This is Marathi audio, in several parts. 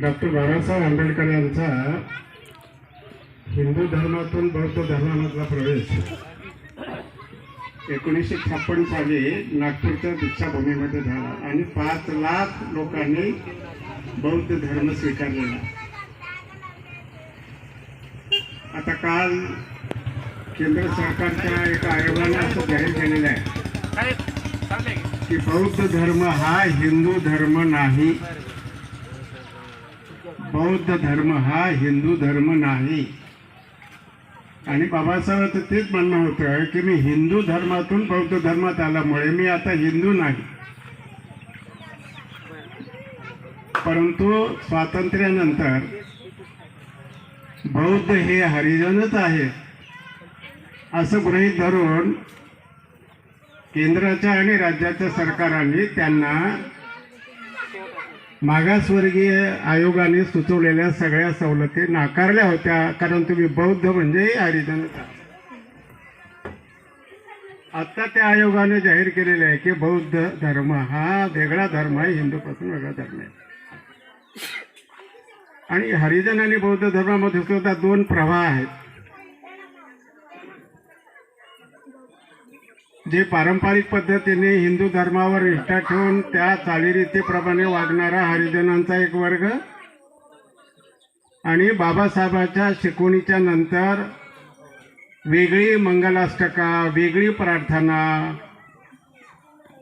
डॉक्टर बाबासाहेब आंबेडकर यांचा हिंदू धर्मातून बौद्ध धर्मामधला प्रवेश. एकोणीसशे छप्पन साली नागपूरच्या दीक्षाभूमीमध्ये झाला आणि पाच लाख लोकांनी बौद्ध धर्म स्वीकारलेला. आता काल केंद्र सरकारच्या एका आयोगाने असं जाहीर केलेलं आहे की बौद्ध धर्म हा हिंदू धर्म नाही. बौद्ध धर्म हा हिंदू धर्म नाही. आणि बाबासाहेबांचं तेच म्हणणं होतं की मी हिंदू धर्मातून बौद्ध धर्मात आल्यामुळे मी आता हिंदू नाही. परंतु स्वातंत्र्यानंतर बौद्ध हे हरिजनच आहे असं गृहीत धरून केंद्राच्या आणि राज्याच्या सरकारांनी त्यांना मागासवर्गीय आयोगाने सुचवलेल्या सगळ्या सवलती नाकारल्या होत्या कारण तुम्ही बौद्ध म्हणजे हरिजनच आत्ता आता त्या आयोगाने जाहीर केलेले आहे की बौद्ध धर्म हा वेगळा धर्म आहे हिंदूपासून वेगळा धर्म आहे. आणि हरिजन आणि बौद्ध धर्मामध्ये सुद्धा दोन प्रवाह आहेत. जे पारंपरिक पद्धतीने हिंदू धर्मावर निष्ठा ठेवून त्या चालीरीतीप्रमाणे वागणारा हरिजनांचा एक वर्ग आणि बाबासाहेबांच्या शिकवणीच्या नंतर वेगळी मंगलाष्टका वेगळी प्रार्थना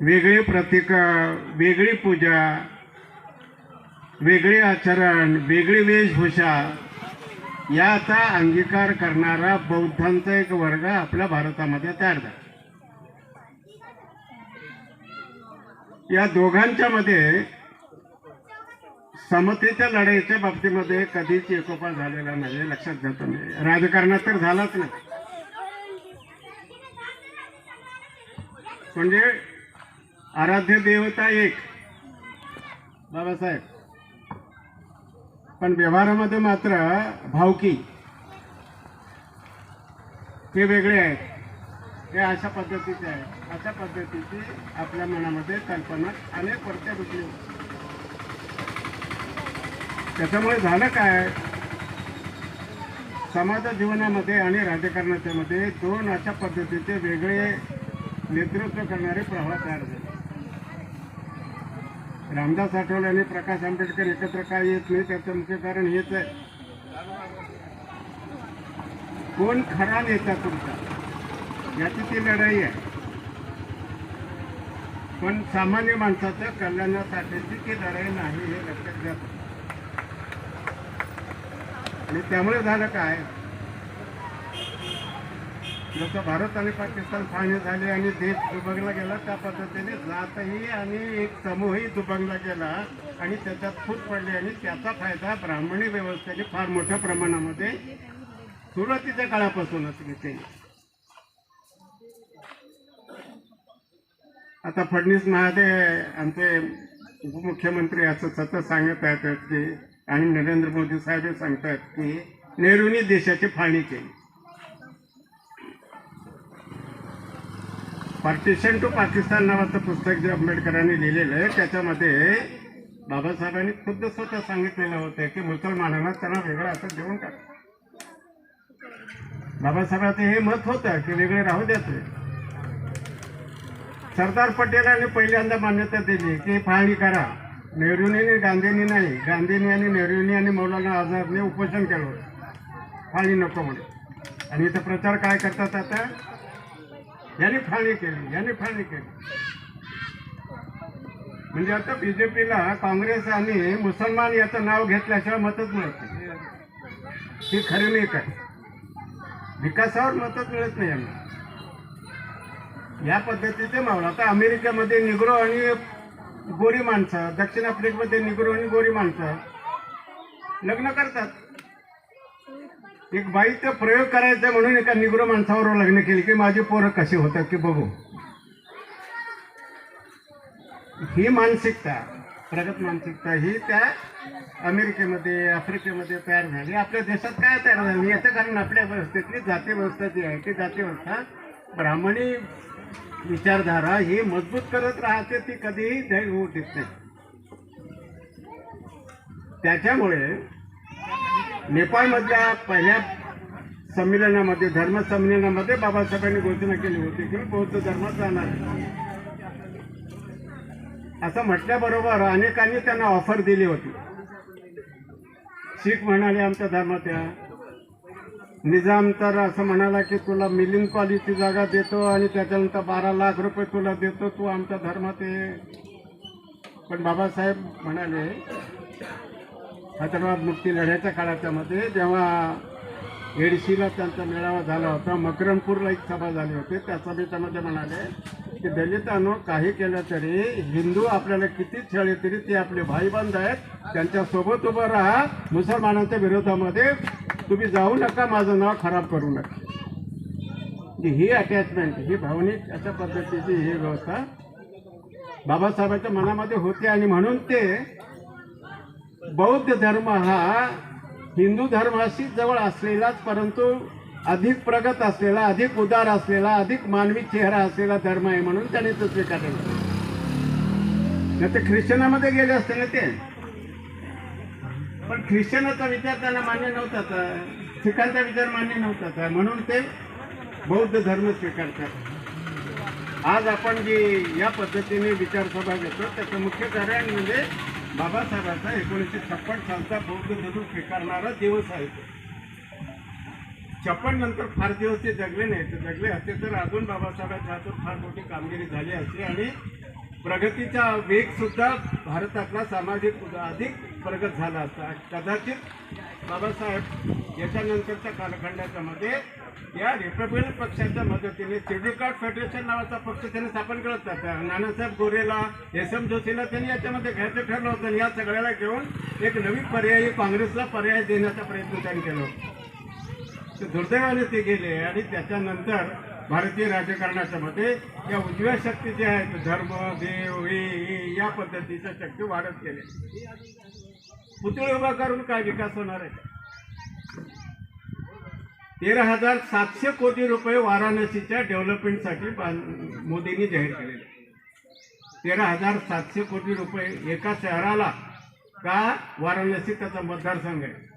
वेगळी प्रतीक वेगळी पूजा वेगळे आचरण वेगळी वेशभूषा याचा अंगीकार करणारा बौद्धांचा एक वर्ग आपल्या भारतामध्ये तयार झाला. या दोघांच्या मध्ये समतेच्या लढाईच्या बाबतीमध्ये कधीच एकोपा झालेला नाही लक्षात घेतो नाही राजकारणात तर झालाच नाही. म्हणजे आराध्य देवता एक बाबासाहेब. पण व्यवहारामध्ये मात्र भावकी. हे वेगळे आहेत. हे अशा पद्धतीचे आहे. अशा पद्धतीची आपल्या मनामध्ये कल्पना अनेक वर्ष रुपली त्याच्यामुळे झालं काय? समाज जीवनामध्ये आणि राजकारणाच्या मध्ये दोन अशा पद्धतीचे वेगळे नेतृत्व करणारे प्रवाह तयार झाले. रामदास आठवले आणि प्रकाश आंबेडकर एकत्र काय येत नाही त्याचं मुख्य कारण हेच आहे. कोण खरा नेता तुमचा? याची ती लढाई आहे. पण सामान्य माणसाच्या कल्याणासाठीची ती लढाई नाही हे लक्षात घ्या. आणि त्यामुळे झालं काय? जसं भारत आणि पाकिस्तान फाळणी झाले आणि देश दुभंगला गेला त्या पद्धतीने जातही आणि एक समूहही दुभंगला गेला आणि त्याच्यात फूट पडली आणि त्याचा फायदा ब्राह्मणी व्यवस्थेने फार मोठ्या प्रमाणामध्ये सुरुवातीच्या काळापासूनच घेते आता फडणवीस महादे आमचे उपमुख्यमंत्री असं सतत सांगत आहेत की आणि नरेंद्र मोदी साहेब हे सांगतात की नेहरूंनी देशाची फाळणी केली. पार्टिशन टू पाकिस्तान नावाचं पुस्तक जे आंबेडकरांनी लिहिलेलं आहे त्याच्यामध्ये बाबासाहेबांनी खुद्द स्वतः सांगितलेलं होतं की मुसलमानांना त्यांना वेगळं असं देऊन टाक. बाबासाहेबांचं हे मत होतं की वेगळे राहू द्यायचं सरदार पटेलांनी पहिल्यांदा मान्यता दिली की फाळणी करा. नेहरूंनी गांधींनी नाही गांधींनी आणि नेहरूंनी आणि मौलाना आझादने उपोषण केलं. होतं फाळणी नको म्हणून. आणि इथं प्रचार काय करतात आता? यांनी फाळणी केली यांनी फाळणी केली. म्हणजे आता बीजेपीला काँग्रेस आणि मुसलमान याचं नाव घेतल्याशिवाय मतच मिळत नाही. ही खरी नाही काय विकासावर मतच मिळत नाही यांना. या पद्धतीचे मावळ. आता अमेरिकेमध्ये निग्रो आणि गोरी माणसं दक्षिण आफ्रिकेमध्ये निग्रो आणि गोरी माणसं लग्न करतात. एक बाई ते प्रयोग करायचा म्हणून एका निग्रो माणसावर लग्न केले की माझी पोरं कशी होतात की बघू. ही मानसिकता प्रगत मानसिकता ही त्या अमेरिकेमध्ये आफ्रिकेमध्ये तयार झाली. आपल्या देशात काय तयार झाली? याचं कारण आपल्या व्यवस्थेतली जाती व्यवस्था जी आहे ती जाती व्यवस्था ब्राह्मणी विचारधारा ही मजबूत करत राहते ती कधीही धैर्य होऊ देत नाही. त्याच्यामुळे नेपाळमधल्या पहिल्या संमेलनामध्ये धर्म संमेलनामध्ये बाबासाहेबांनी घोषणा केली होती की बौद्ध धर्मात जाणार असं म्हटल्याबरोबर अनेकांनी त्यांना ऑफर दिली होती. शीख म्हणाले आमच्या धर्मात या. निजाम तर असं म्हणाला की तुला मिलिंद कॉलेजची जागा देतो आणि त्याच्यानंतर बारा लाख रुपये तुला देतो तू आमच्या धर्मात ये. पण बाबासाहेब म्हणाले हैदराबाद मुक्ती लढ्याच्या काळाच्यामध्ये जेव्हा एडशीला त्यांचा मेळावा झाला होता मकरमपूरला एक सभा झाली होती त्या सभेच्यामध्ये म्हणाले की दलितांनो काही केलं तरी हिंदू आपल्याला किती छळले तरी ते आपले भाईबंध आहेत त्यांच्यासोबत उभं राहा. मुसलमानांच्या विरोधामध्ये तुम्ही जाऊ नका माझं नाव खराब करू नका. म्हणजे ही अटॅचमेंट ही भावनिक अशा पद्धतीची ही व्यवस्था बाबासाहेबांच्या मनामध्ये होते आणि म्हणून ते बौद्ध धर्म हा हिंदू धर्माशी जवळ असलेलाच परंतु अधिक प्रगत असलेला अधिक उदार असलेला अधिक मानवी चेहरा असलेला धर्म आहे म्हणून त्यांनी तो स्वीकारला नाही तर ख्रिश्चनामध्ये गेले असते ना ते? पण ख्रिश्चनाचा विचार त्यांना मान्य नव्हता तर शिखांचा विचार मान्य नव्हता तर म्हणून ते बौद्ध धर्म स्वीकारतात. आज आपण जी या पद्धतीने विचारसभा घेतो त्याचं मुख्य कारण म्हणजे बाबासाहेबांचा एकोणीसशे छप्पन सालचा बौद्ध धर्म स्वीकारणारा दिवस आहे छप्पन नंतर फार दिवस ते जगले नाही ते जगले असते तर अजून बाबासाहेबांच्या हातून फार मोठी कामगिरी झाली असते आणि प्रगतीचा वेग सुद्धा भारतातला सामाजिक अधिक प्रगत झाला असता. कदाचित बाबासाहेब याच्यानंतरच्या कालखंडाच्यामध्ये या रिपब्लिकन पक्षाच्या मदतीने शेड्यूल फेडरेशन नावाचा पक्ष त्यांनी स्थापन करत होता. नानासाहेब गोरेला एस एम जोशीला त्यांनी याच्यामध्ये घ्यायचं ठरलं होतं आणि या सगळ्याला घेऊन एक नवीन पर्यायी काँग्रेसला पर्याय देण्याचा प्रयत्न त्यांनी केला होता. ते दुर्दैवाने ते गेले आणि त्याच्यानंतर भारतीय राजकारणाच्या मध्ये या उजव्या शक्ती ज्या आहेत धर्म देव हे या पद्धतीच्या शक्ती वाढत गेल्या पुतळे उभा करून काय विकास होणार आहे? तेरा हजार सातशे कोटी रुपये वाराणसीच्या डेव्हलपमेंटसाठी मोदींनी जाहीर केलेले. तेरा हजार सातशे कोटी रुपये एका शहराला का वाराणसी त्याचा मतदारसंघ आहे?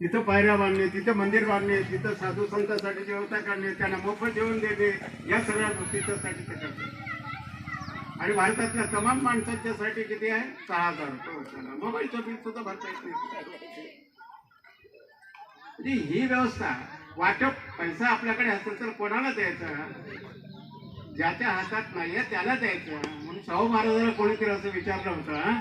तिथं पायऱ्या बांधणे तिथं मंदिर बांधणे तिथं साधू संतांसाठी व्यवस्था करणे त्यांना मोफत जेवण देणे या सगळ्या गोष्टी त्यासाठी ते करतात. आणि भारतातल्या तमाम माणसांच्यासाठी किती आहे? सहा हजार रुपये वर्षाला. मोबाईलचं बिल सुद्धा भरता येत नाही. म्हणजे ही व्यवस्था वाटप पैसा आपल्याकडे असेल तर कोणाला द्यायचा? ज्याच्या हातात नाहीये त्याला द्यायचं. म्हणून शाहू महाराजांना कोणीतरी असं विचारलं होतं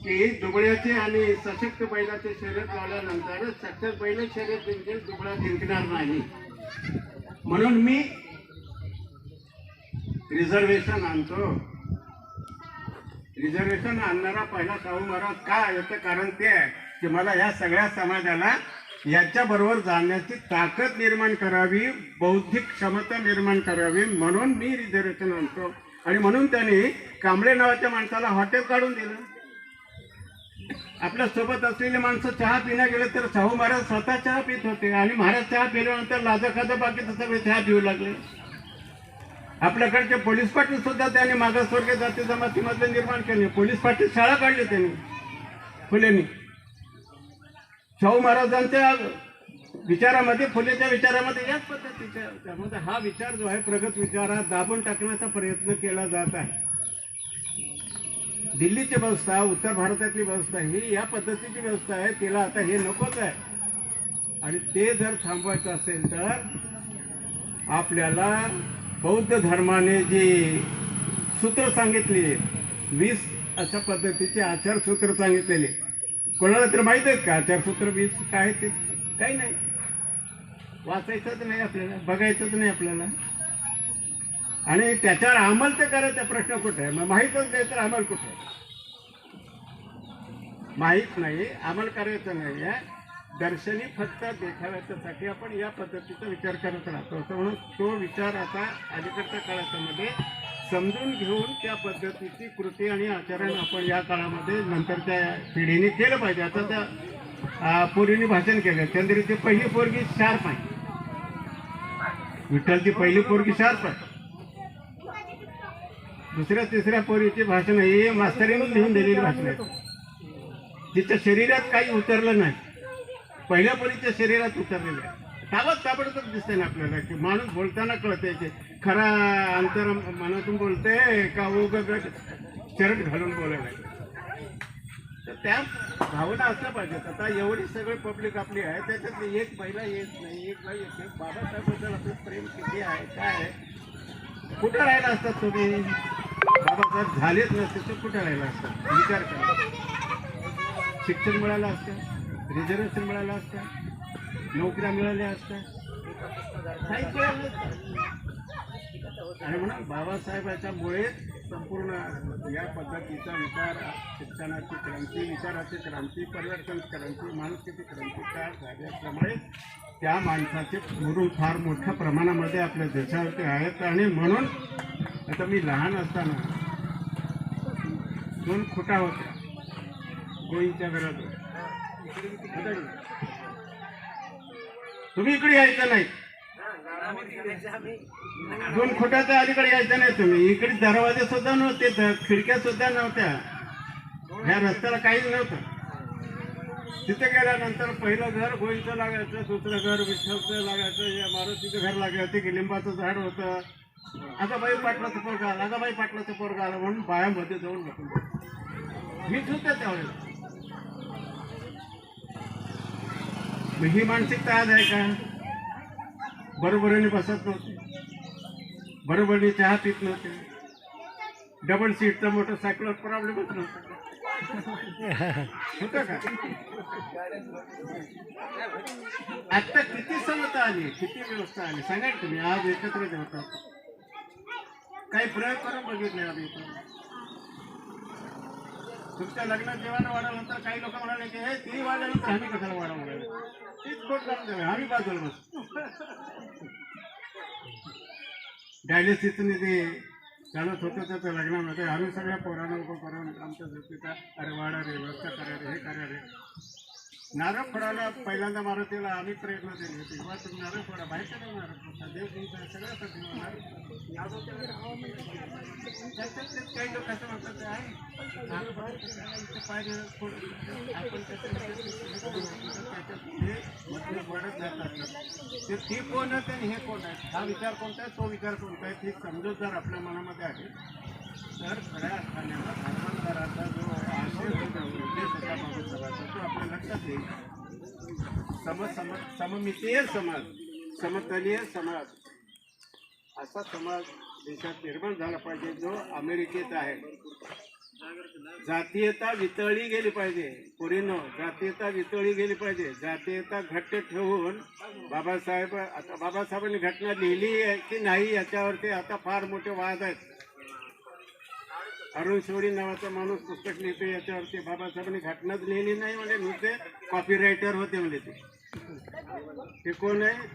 की दुबळ्याचे आणि सशक्त बैलाचे शर्यत लावल्यानंतर सशक्त बैल शर्यत जिंकेल दुबळा जिंकणार नाही. म्हणून मी रिझर्वेशन आणतो. रिझर्वेशन आणणारा पहिला शाहू महाराज का याचं कारण ते आहे की मला या सगळ्या समाजाला याच्याबरोबर जाण्याची ताकद निर्माण करावी बौद्धिक क्षमता निर्माण करावी म्हणून मी रिझर्वेशन आणतो. आणि म्हणून त्यांनी कांबळे नावाच्या माणसाला हॉटेल काढून दिलं. आपल्यासोबत असलेले माणसं चहा पिण्या गेले तर शाहू महाराज स्वतः चहा पित होते. आणि महाराज चहा पिल्यानंतर लाजा खाजा बाकीचं सगळे चहा पिऊ लागले. आपल्याकडचे पोलीस पाटील सुद्धा त्यांनी मागासवर्गीय जाती जमातीमध्ये निर्माण केले. पोलीस पाटील शाळा काढली त्यांनी. फुलेंनी. शाहू महाराजांच्या विचारामध्ये फुलेच्या विचारामध्ये याच पद्धतीच्या त्यामध्ये म्हणजे हा विचार जो आहे प्रगत विचार हा दाबून टाकण्याचा प्रयत्न केला जात आहे. दिल्लीची व्यवस्था उत्तर भारतातली व्यवस्था ही या पद्धतीची व्यवस्था आहे. तिला आता हे नकोच आहे. आणि ते जर थांबवायचं असेल तर आपल्याला बौद्ध धर्माने जी सूत्र सांगितली वीस अशा पद्धतीचे आचारसूत्र सांगितलेले. कोणाला तर माहीत आहेत का आचारसूत्र वीस काय ते? काही नाही. वाचायचंच नाही आपल्याला बघायचंच नाही आपल्याला. आणि त्याच्यावर अंमल तर करायचा प्रश्न कुठे आहे? मग माहीतच नाही तर अंमल कुठे आहे? माहीत नाही आम्हाला करायचं नाही आहे. दर्शनी फक्त देखाव्याच्यासाठी आपण या पद्धतीचा विचार करत राहतो. म्हणून तो विचार आता अलीकडच्या काळामध्ये समजून घेऊन त्या पद्धतीची कृती आणि आचरण आपण या काळामध्ये नंतरच्या पिढीने केलं पाहिजे. आता त्या पोरीने भाषण केलं चंद्रीची पहिली पोरगी शार्प आहे. विठ्ठलची पहिली पोरगी शार्प आहे. दुसऱ्या तिसऱ्या पोरीची भाषण ही मास्तरीने लिहून दिलेली भाषण आहे तिच्या शरीरात काही उतरलं नाही. पहिल्या परीच्या शरीरात उतरलेलं आहे. ताबत ताबडतोब दिसते ना आपल्याला. की माणूस बोलताना कळते की खरा अंतर मनातून बोलते का उग चरट घालून बोलायला तर त्या भावना असल्या पाहिजेत. आता एवढी सगळी पब्लिक आपली आहे त्याच्यातली एक महिला येत नाही एक बाई येते बाबासाहेबांबद्दल आपलं प्रेम किती आहे काय आहे? कुठं राहिला असतात तुम्ही? बाबासाहेब झालेच नसते तर कुठं राहिला असतात विचार करा. शिक्षण मिळालं असतं रिझर्वेशन मिळालं असतं नोकऱ्या मिळाल्या असत्या. आणि म्हणा नसतं. आणि म्हणून बाबासाहेबाच्यामुळे संपूर्ण या पद्धतीचा विचार शिक्षणाची क्रांती विचाराची क्रांती परिवर्तन क्रांती मानसिक क्रांती काय झाली त्या माणसाचे गुरु फार मोठ्या प्रमाणामध्ये आपल्या देशावरती आहेत. आणि म्हणून आता मी लहान असताना दोन खोटा होत्या. गोईच्या घरात. तुम्ही इकडे यायचं नाही. दोन खोट्याच्या अलीकडे यायचं नाही तुम्ही. इकडे दरवाजे सुद्धा नव्हते तर खिडक्या सुद्धा नव्हत्या. ह्या रस्त्याला काहीच नव्हतं. तिथे गेल्यानंतर पहिलं घर गोईचं लागायचं दुसरं घर विठ्ठलचं लागायचं या मारुतीचं घर लागायचं की लिंबाचं झाड होतं. आता बाई पाटलाचं पोरगा आला आता बाई पाटलाचं पोरगा आला म्हणून बायामध्ये जाऊन बसून मीच होते त्यावेळेला. मग ही मानसिकता आज आहे का? बरोबरीने बसत नव्हते. बरोबरीने चहा पित नव्हते डबल सीटचा मोटरसायकलवर प्रॉब्लेमच नव्हता. होतं का? आता किती समता आली? किती व्यवस्था आली? सांगा ना तुम्ही? आज एकत्र जेवतात काही प्रयोग करून बघितले आम्ही तुमच्या लग्नात जेवण वाढवल्यानंतर काही लोक म्हणाले की हे ती वाढल्यानंतर आम्ही कशाला वाढवून म्हणाले तीच खोट आम्ही बाजूला बसतो ते चालत होतं त्याच्या लग्नामध्ये आम्ही सगळ्या पोरांना उभं करून आमच्या जोतीचा अरे वाडा रे व्यवस्था करा रे हे करा रे नारळ फोडायला पहिल्यांदा मारुतीला आम्ही प्रयत्न केले होते किंवा तुम्ही नारळ फोडा बाहेर करा नारळ फोडा देव तुमचा सगळ्यासाठी काही लोक असं म्हणतात ते आहे आपण त्याच्यात हे जातात ते ती कोण आहेत आणि हे कोण आहेत हा विचार कोणता आहे? तो विचार कोणता आहे? ती समजूत जर आपल्या मनामध्ये आहे तर खऱ्या अर्थाने धर्मांतराचा जो आशय उद्देश होता बाबासाहेबांचा तो आपल्या लक्षात येईल. सम सम सममितीय समाज समतलीय समाज असा समाज देशात निर्माण झाला पाहिजे जो अमेरिकेत आहे. जातीयता वितळली गेली पाहिजे. पुरीनो जातीयता वितळली गेली पाहिजे. जातीयता घट्ट ठेवून बाबासाहेब आता बाबासाहेबांनी घटना लिहिली आहे की नाही याच्यावरती आता फार मोठे वाद आहेत. अरुण शिवडी नावाचा माणूस पुस्तक लिहितो याच्यावरती बाबासाहेबांनी घटनाच लिहिली नाही म्हणजे नुसते कॉपीरायटर होते म्हणजे ते. कोण आहे?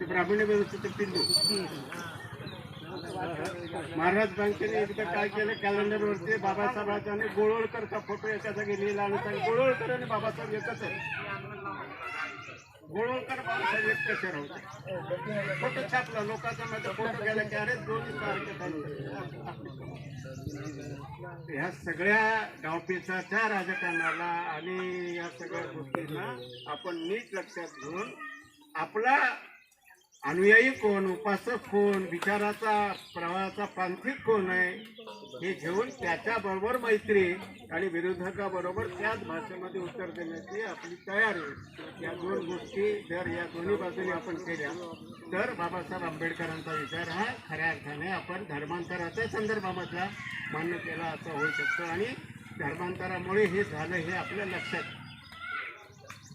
ते ब्राह्मणी व्यवस्थित पिल्लू. महाराज बँकेने एकदा काय केलं? कॅलेंडरवरती बाबासाहेबांचा आणि गोळवळकरचा फोटो एका जागी लिहिला आणि त्या गोळवळकर आणि बाबासाहेब एकच आहे. गोळवळकर बाबासाहेब एक कसे फोटो छापला लोकांचा माझा फोटो गेला की अरे दोन्ही तारखे ह्या सगळ्या डावपेचाच्या राजकारणाला आणि या सगळ्या गोष्टींना आपण नीट लक्षात घेऊन आपला अनुयायी कोण उपासक कोण विचाराचा प्रवाहाचा पांथिक कोण आहे हे घेऊन त्याच्याबरोबर मैत्री आणि विरोधकाबरोबर त्याच भाषेमध्ये उत्तर देण्याची आपली तयारी. या दोन गोष्टी जर या दोन्ही बाजूने आपण केल्या तर बाबासाहेब आंबेडकरांचा विचार हा खऱ्या अर्थाने आपण धर्मांतराच्या संदर्भामधला मान्य केला असं होऊ शकतं. आणि धर्मांतरामुळे हे झालं हे आपल्या लक्षात.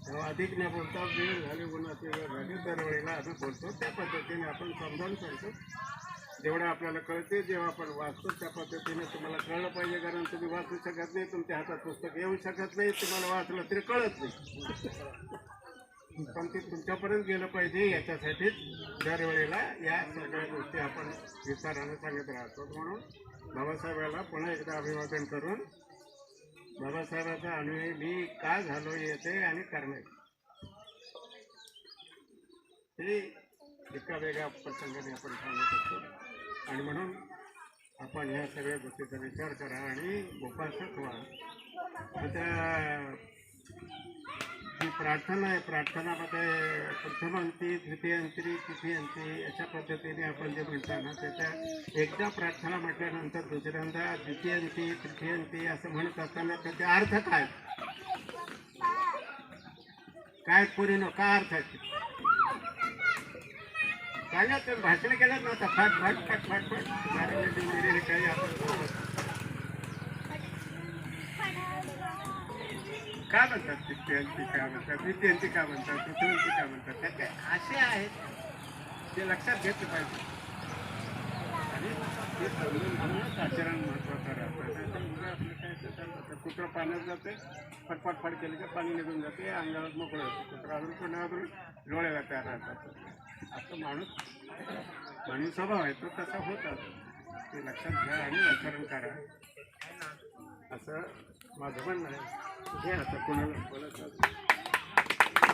अधिक न बोलता वेळ झाली गुणाची वेळ झाली दरवेळेला आम्ही बोलतो. त्या पद्धतीने आपण समजावून सांगतो. जेवढं आपल्याला कळते जेव्हा आपण वाचतो त्या पद्धतीने तुम्हाला कळलं पाहिजे. कारण तुम्ही वाचू शकत नाही तुमच्या हातात पुस्तक येऊ शकत नाही तुम्हाला वाचलं तरी कळत नाही. पण ते तुमच्यापर्यंत गेलं पाहिजे याच्यासाठीच दरवेळेला या सगळ्या गोष्टी आपण विस्ताराने सांगत राहतो. म्हणून बाबासाहेबाला पुन्हा एकदा अभिवादन करून बाबासाहेबाचा अनुयायी मी का झालो येते आणि करणे. हे एका वेगळ्या प्रसंगाने आपण सांगू शकतो आणि म्हणून आपण ह्या सगळ्या गोष्टीचा विचार करा आणि उपासक व्हा. त्या जी प्रार्थना आहे. प्रार्थनामध्ये प्रथम प्रथमांती तिथी अंती अशा पद्धतीने आपण जे म्हणतो ना त्याच्या एकदा प्रार्थना म्हटल्यानंतर दुसऱ्यांदा द्वितीयांती तृतीयांती असं म्हणत असताना त्याचा अर्थ काय? काय पुरी नो काय अर्थ आहे? ना तर भाषण केलं ना आता? फाट फाट फाट फाट फाट. काही आपण काय म्हणतात तृतीयांती काय म्हणतात? द्वितीयांती काय म्हणतात? तृतीयांती काय म्हणतात? त्याचे असे आहेत. ते लक्षात घेतले पाहिजे. आणि ते समजून म्हणूनच आचरण महत्वाचं राहतं. आपलं काय ते कुत्रं पाण्यात जाते फटफट फट केली की पाणी निघून जाते अंगावर मोकळं होतं. कुत्रा अजून पण डोळ्याला तयार राहतात. असं माणूस माणूस स्वभाव आहे तो तसा होतात. ते लक्षात घ्या आणि आचरण करा. असं माझं म्हणणं आहे आता कोणाला बोलत